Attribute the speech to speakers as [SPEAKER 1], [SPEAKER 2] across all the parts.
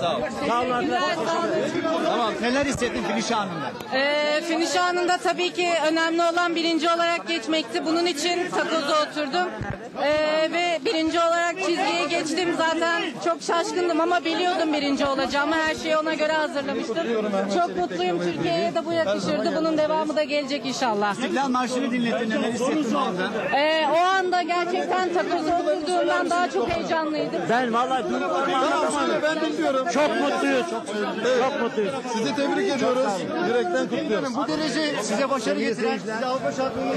[SPEAKER 1] Sağ olun. Tamam. Neler hissettin finish anında?
[SPEAKER 2] Ee, finish anında tabii ki önemli olan birinci olarak geçmekti. Bunun için takoza oturdum. Ee, ve birinci olarak çizgiye geçtim. Zaten çok şaşkındım ama biliyordum birinci olacağımı. Her şeyi ona göre hazırlamıştım. Çok mutluyum. Türkiye'ye de bu yakışırdı. Bunun devamı da gelecek inşallah.
[SPEAKER 1] İstiklal Marşı'nı dinlettin. Neler hissettin o anda?
[SPEAKER 2] Ee, o anda gerçekten takoza oturduğumdan daha çok heyecanlıydım.
[SPEAKER 3] Ben vallahi dün
[SPEAKER 4] Ben bilmiyorum.
[SPEAKER 3] Çok mutluyuz. Çok mutluyuz.
[SPEAKER 4] Sizi tebrik ediyoruz. Yürekten kutluyoruz.
[SPEAKER 1] Bu derece size başarı getiren, size Avrupa şampiyonu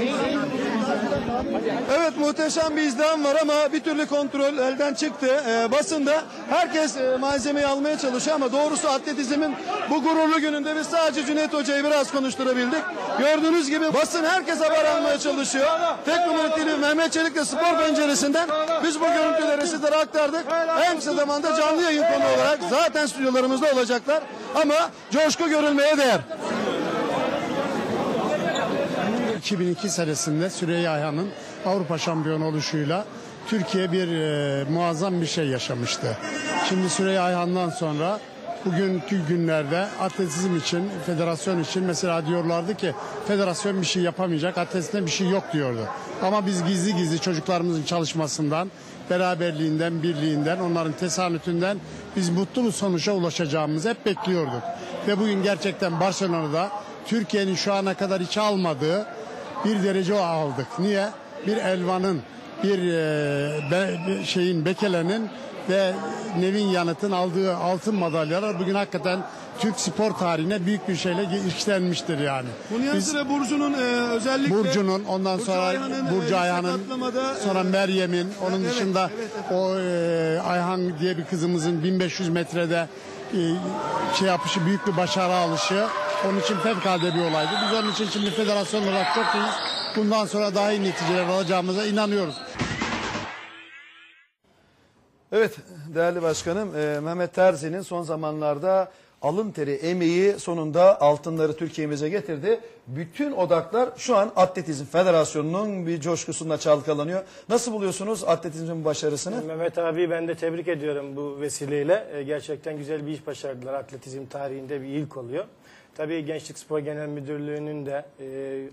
[SPEAKER 4] Evet muhteşem bir izdiham var ama bir türlü kontrol elden çıktı. Ee, basında herkes e, malzemeyi almaya çalışıyor ama doğrusu atletizmin bu gururlu gününde biz sadece Cüneyt Hoca'yı biraz konuşturabildik. Gördüğünüz gibi basın herkes haber almaya çalışıyor. Tek numara TV Mehmet Çelik'le spor penceresinden biz bu görüntüleri sizlere aktardık. En kısa zamanda canlı yayın konu olarak zaten stüdyolarımızda olacaklar. Ama coşku görülmeye değer.
[SPEAKER 5] 2002 senesinde Süreyya Ayhan'ın Avrupa şampiyonu oluşuyla Türkiye bir e, muazzam bir şey yaşamıştı. Şimdi Süreyya Ayhan'dan sonra bugünkü günlerde atletizm için, federasyon için mesela diyorlardı ki federasyon bir şey yapamayacak, atletizmde bir şey yok diyordu. Ama biz gizli gizli çocuklarımızın çalışmasından, beraberliğinden, birliğinden, onların tesanütünden biz mutlu bir sonuca ulaşacağımızı hep bekliyorduk. Ve bugün gerçekten Barcelona'da Türkiye'nin şu ana kadar hiç almadığı bir derece aldık. Niye? Bir Elvan'ın, bir e, be- bir şeyin Bekele'nin ve Nevin Yanıt'ın aldığı altın madalyalar bugün hakikaten Türk spor tarihine büyük bir şeyle işlenmiştir yani.
[SPEAKER 4] Bunun yanı sıra Burcu'nun e, özellikle...
[SPEAKER 5] Burcu'nun ondan
[SPEAKER 4] Burcu
[SPEAKER 5] sonra
[SPEAKER 4] Ayhan'ın,
[SPEAKER 5] Burcu
[SPEAKER 4] e,
[SPEAKER 5] Ayhan'ın
[SPEAKER 4] sakatlamada, e,
[SPEAKER 5] sonra Meryem'in onun
[SPEAKER 4] evet,
[SPEAKER 5] dışında
[SPEAKER 4] evet,
[SPEAKER 5] o e, Ayhan diye bir kızımızın 1500 metrede e, şey yapışı büyük bir başarı alışı onun için fevkalade bir olaydı. Biz onun için şimdi federasyon olarak çok iyiyiz. Bundan sonra daha iyi neticeler alacağımıza inanıyoruz.
[SPEAKER 4] Evet değerli başkanım e, Mehmet Terzi'nin son zamanlarda alın teri emeği sonunda altınları Türkiye'mize getirdi. Bütün odaklar şu an Atletizm Federasyonu'nun bir coşkusunda çalkalanıyor. Nasıl buluyorsunuz atletizmin başarısını?
[SPEAKER 6] Mehmet abi ben de tebrik ediyorum bu vesileyle. E, Gerçekten güzel bir iş başardılar. Atletizm tarihinde bir ilk oluyor. Tabii Gençlik Spor Genel Müdürlüğü'nün de e,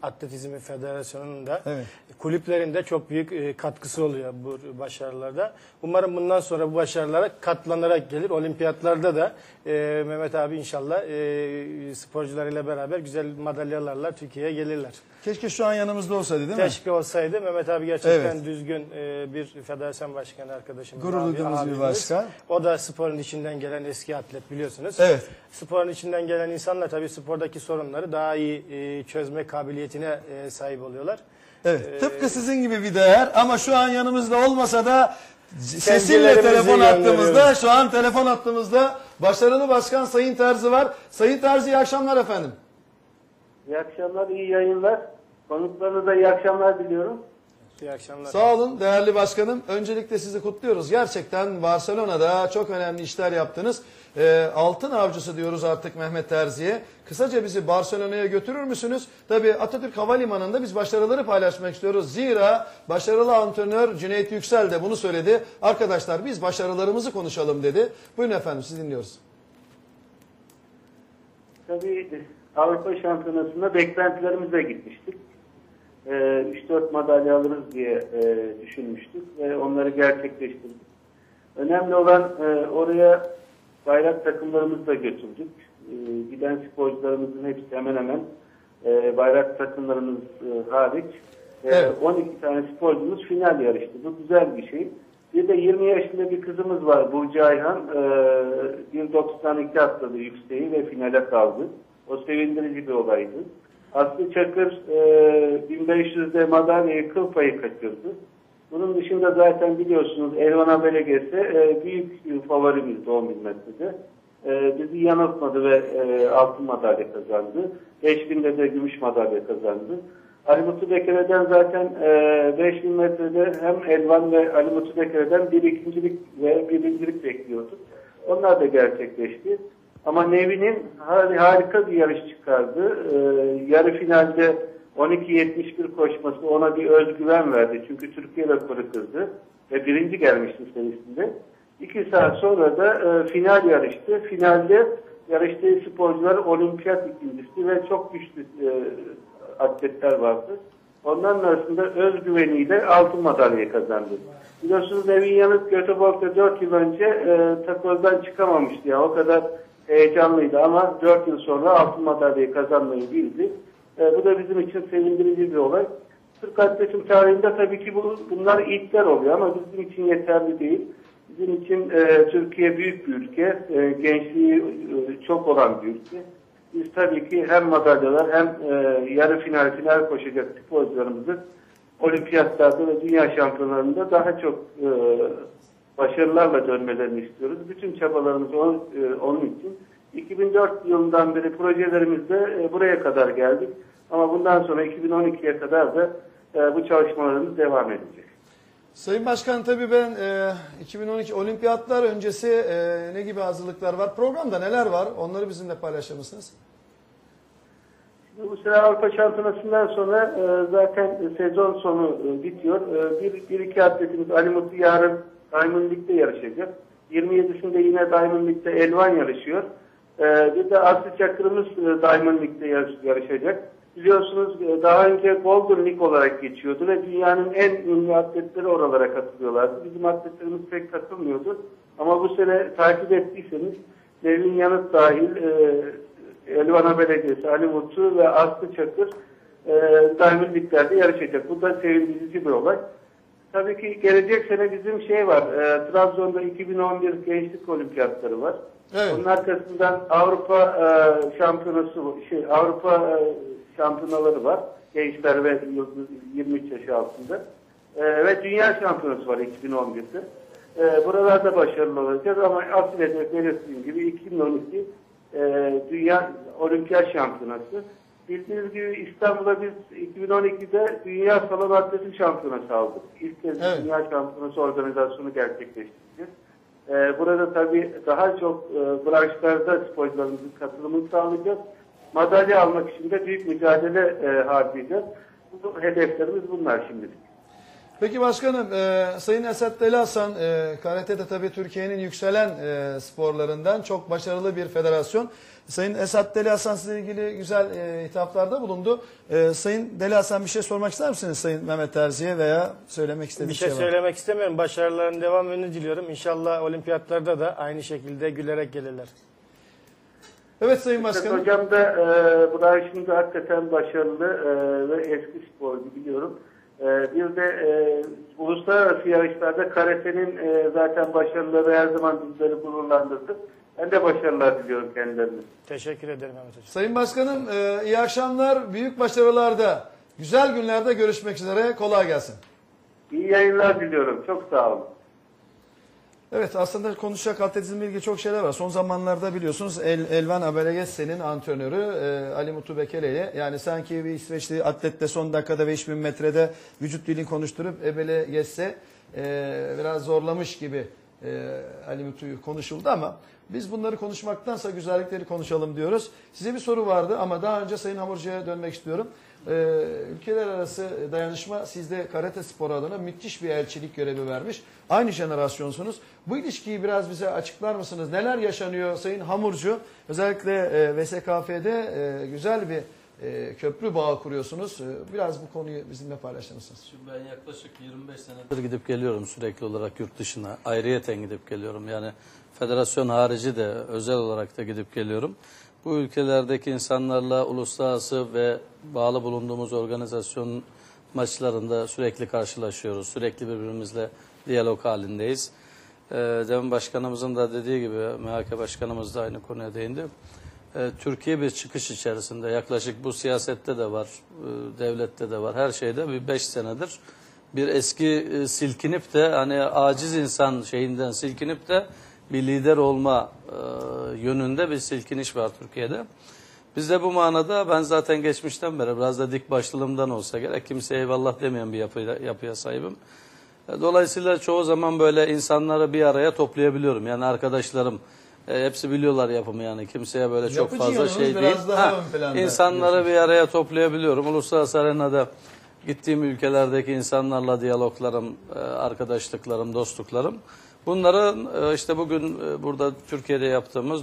[SPEAKER 6] Atletizm Federasyonu'nun da
[SPEAKER 4] Evet.
[SPEAKER 6] kulüplerin de çok büyük e, katkısı oluyor bu başarılarda. Umarım bundan sonra bu başarılara katlanarak gelir. Olimpiyatlarda da e, Mehmet abi inşallah e, sporcularıyla beraber güzel madalyalarla Türkiye'ye gelirler.
[SPEAKER 4] Keşke şu an yanımızda olsaydı değil mi?
[SPEAKER 6] Keşke olsaydı Mehmet abi gerçekten
[SPEAKER 4] Evet.
[SPEAKER 6] düzgün e, bir federasyon başkanı arkadaşımız.
[SPEAKER 4] Gurur duyduğumuz bir başkan.
[SPEAKER 6] O da sporun içinden gelen eski atlet biliyorsunuz.
[SPEAKER 4] Evet.
[SPEAKER 6] Sporun içinden gelen insanlar tabii spordaki sorunları daha iyi e, çözme kabiliyetine e, sahip oluyorlar.
[SPEAKER 4] Evet. Tıpkı sizin gibi bir değer ama şu an yanımızda olmasa da sesinle telefon attığımızda şu an telefon attığımızda başarılı başkan Sayın Terzi var. Sayın Terzi iyi akşamlar efendim.
[SPEAKER 7] İyi akşamlar, iyi yayınlar. Konuklarınıza iyi akşamlar diliyorum.
[SPEAKER 6] İyi akşamlar.
[SPEAKER 4] Sağ olun değerli başkanım. Öncelikle sizi kutluyoruz. Gerçekten Barcelona'da çok önemli işler yaptınız. Ee, altın avcısı diyoruz artık Mehmet Terzi'ye. Kısaca bizi Barcelona'ya götürür müsünüz? Tabii Atatürk Havalimanı'nda biz başarıları paylaşmak istiyoruz. Zira başarılı antrenör Cüneyt Yüksel de bunu söyledi. Arkadaşlar biz başarılarımızı konuşalım dedi. Buyurun efendim sizi dinliyoruz.
[SPEAKER 7] Tabii Avrupa Şampiyonası'nda beklentilerimizle gitmiştik. Ee, 3-4 madalya alırız diye e, düşünmüştük ve onları gerçekleştirdik. Önemli olan e, oraya bayrak takımlarımızı da götürdük. E, giden sporcularımızın hepsi hemen hemen e, bayrak takımlarımız e, hariç e,
[SPEAKER 4] Evet.
[SPEAKER 7] 12 tane sporcumuz final yarıştı. Bu güzel bir şey. Bir de 20 yaşında bir kızımız var Burcu Ayhan. E, 1.92 atladı yükseği ve finale kaldı. O sevindirici bir olaydı. Aslı Çakır e, 1500'de madalyayı kıl payı kaçırdı. Bunun dışında zaten biliyorsunuz Elvan Abelegesi e, büyük favorimizdi 10 bin metrede. E, bizi yanıltmadı ve e, altın madalya kazandı. 5000'de de gümüş madalya kazandı. Ali Mutlu Bekere'den zaten e, 5000 metrede hem Elvan ve Ali Mutlu Bekere'den bir ikincilik ve birincilik bekliyorduk. Onlar da gerçekleşti. Ama Nevi'nin har- harika bir yarış çıkardı. Ee, yarı finalde 12.71 koşması ona bir özgüven verdi. Çünkü Türkiye rekoru kırdı ve birinci gelmişti serisinde. İki saat sonra da e, final yarıştı. Finalde yarıştığı sporcular olimpiyat ikincisi ve çok güçlü e, atletler vardı. Onların arasında özgüveniyle altın madalya kazandı. Biliyorsunuz Nevin Yanıt Göteborg'da 4 yıl önce e, takozdan çıkamamıştı. Yani o kadar heyecanlıydı ama 4 yıl sonra altın madalyayı kazanmayı bildi. E, bu da bizim için sevindirici bir olay. Türk atletim tarihinde tabii ki bu, bunlar ilkler oluyor ama bizim için yeterli değil. Bizim için e, Türkiye büyük bir ülke, e, gençliği e, çok olan bir ülke. Biz tabii ki hem madalyalar hem e, yarı final, final koşacak sporcularımızı olimpiyatlarda ve dünya şampiyonlarında daha çok e, başarılarla dönmelerini istiyoruz. Bütün çabalarımız onun, e, onun için. 2004 yılından beri projelerimizde e, buraya kadar geldik. Ama bundan sonra 2012'ye kadar da e, bu çalışmalarımız devam edecek.
[SPEAKER 4] Sayın Başkan tabii ben e, 2012 olimpiyatlar öncesi e, ne gibi hazırlıklar var? Programda neler var? Onları bizimle paylaşır mısınız?
[SPEAKER 7] Bu sene Avrupa Şampiyonası'ndan sonra e, zaten sezon sonu e, bitiyor. E, bir, bir iki atletimiz Ali Mutlu yarın Diamond League'de yarışacak. 27'sinde yine Diamond League'de Elvan yarışıyor. E, bir de Aslı Çakır'ımız e, Diamond League'de yarış- yarışacak. Biliyorsunuz e, daha önce Golden League olarak geçiyordu ve dünyanın en ünlü atletleri oralara katılıyorlardı. Bizim atletlerimiz pek katılmıyordu. Ama bu sene takip ettiyseniz Nevin Yanıt dahil e, Elvana Belediyesi, Ali Mutlu ve Aslı Çakır e, Diamond League'lerde yarışacak. Bu da sevindirici bir olay. Tabii ki gelecek sene bizim şey var. E, Trabzon'da 2011 Gençlik Olimpiyatları var.
[SPEAKER 4] Evet.
[SPEAKER 7] Onun arkasından Avrupa e, şampiyonası şey Avrupa e, şampiyonaları var. Gençler ve yıldız- 23 yaş altında. E, ve dünya şampiyonası var 2011'de. E, buralarda başarılı olacağız ama asıl hedef belirttiğim gibi 2012 e, Dünya Olimpiyat Şampiyonası. Bildiğiniz gibi İstanbul'da biz 2012'de Dünya Salon Atleti Şampiyonası aldık. İlk kez
[SPEAKER 4] Evet.
[SPEAKER 7] Dünya Şampiyonası organizasyonu gerçekleştireceğiz. Ee, burada tabii daha çok e, branşlarda sporcularımızın katılımını sağlayacağız. Madalya almak için de büyük mücadele e, harcayacağız. Bu hedeflerimiz bunlar şimdilik.
[SPEAKER 4] Peki başkanım, e, Sayın Esat Deli Hasan, e, karate de tabii Türkiye'nin yükselen e, sporlarından çok başarılı bir federasyon. Sayın Esat Deli Hasan sizle ilgili güzel e, hitaplarda bulundu. E, Sayın Deli Hasan bir şey sormak ister misiniz Sayın Mehmet Terzi'ye veya söylemek
[SPEAKER 6] Bir
[SPEAKER 4] istediğiniz
[SPEAKER 6] şey
[SPEAKER 4] şey var?
[SPEAKER 6] söylemek istemiyorum. Başarıların devamını diliyorum. İnşallah olimpiyatlarda da aynı şekilde gülerek gelirler.
[SPEAKER 4] Evet Sayın Başkanım.
[SPEAKER 7] Hocam da e, bu da şimdi hakikaten başarılı e, ve eski sporcu biliyorum. E, bir de e, uluslararası yarışlarda karatenin e, zaten başarıları her zaman bizleri gururlandırdı. Ben de başarılar diliyorum kendilerine.
[SPEAKER 6] Teşekkür ederim Mehmet Hocam.
[SPEAKER 4] Sayın Başkanım e, iyi akşamlar. Büyük başarılarda, güzel günlerde görüşmek üzere. Kolay gelsin.
[SPEAKER 7] İyi yayınlar diliyorum. Çok sağ olun.
[SPEAKER 4] Evet aslında konuşacak atletizmle ilgili çok şeyler var. Son zamanlarda biliyorsunuz El, Elvan Abelegesse'nin antrenörü e, Ali Mutlu Bekele yani sanki bir İsveçli atletle son dakikada 5000 metrede vücut dilini konuşturup Ebelegesse e, biraz zorlamış gibi e, Ali Mutlu'yu konuşuldu ama biz bunları konuşmaktansa güzellikleri konuşalım diyoruz. Size bir soru vardı ama daha önce Sayın Hamurcu'ya dönmek istiyorum. Ee, ülkeler arası dayanışma sizde karate sporu adına müthiş bir elçilik görevi vermiş. Aynı jenerasyonsunuz. Bu ilişkiyi biraz bize açıklar mısınız? Neler yaşanıyor Sayın Hamurcu? Özellikle e, VSKF'de e, güzel bir e, köprü bağı kuruyorsunuz. E, biraz bu konuyu bizimle paylaşır mısınız?
[SPEAKER 8] Şimdi ben yaklaşık 25 senedir gidip geliyorum sürekli olarak yurt dışına. Ayrıyeten gidip geliyorum. Yani federasyon harici de özel olarak da gidip geliyorum. Bu ülkelerdeki insanlarla uluslararası ve bağlı bulunduğumuz organizasyon maçlarında sürekli karşılaşıyoruz. Sürekli birbirimizle diyalog halindeyiz. Ee, Demin Başkanımızın da dediği gibi, MHK Başkanımız da aynı konuya değindi. Ee, Türkiye bir çıkış içerisinde yaklaşık bu siyasette de var, e, devlette de var, her şeyde bir beş senedir bir eski e, silkinip de hani aciz insan şeyinden silkinip de bir lider olma e, yönünde bir silkiniş var Türkiye'de. Biz de bu manada ben zaten geçmişten beri biraz da dik başlılığımdan olsa gerek kimseye eyvallah demeyen bir yapıya, yapıya sahibim. E, Dolayısıyla çoğu zaman böyle insanları bir araya toplayabiliyorum. Yani arkadaşlarım e, hepsi biliyorlar yapımı yani kimseye böyle çok
[SPEAKER 4] Yapıcı
[SPEAKER 8] fazla şey değil.
[SPEAKER 4] daha planda
[SPEAKER 8] insanları bir araya toplayabiliyorum. Uluslararası arenada gittiğim ülkelerdeki insanlarla diyaloglarım, e, arkadaşlıklarım, dostluklarım Bunların e, işte bugün e, burada Türkiye'de yaptığımız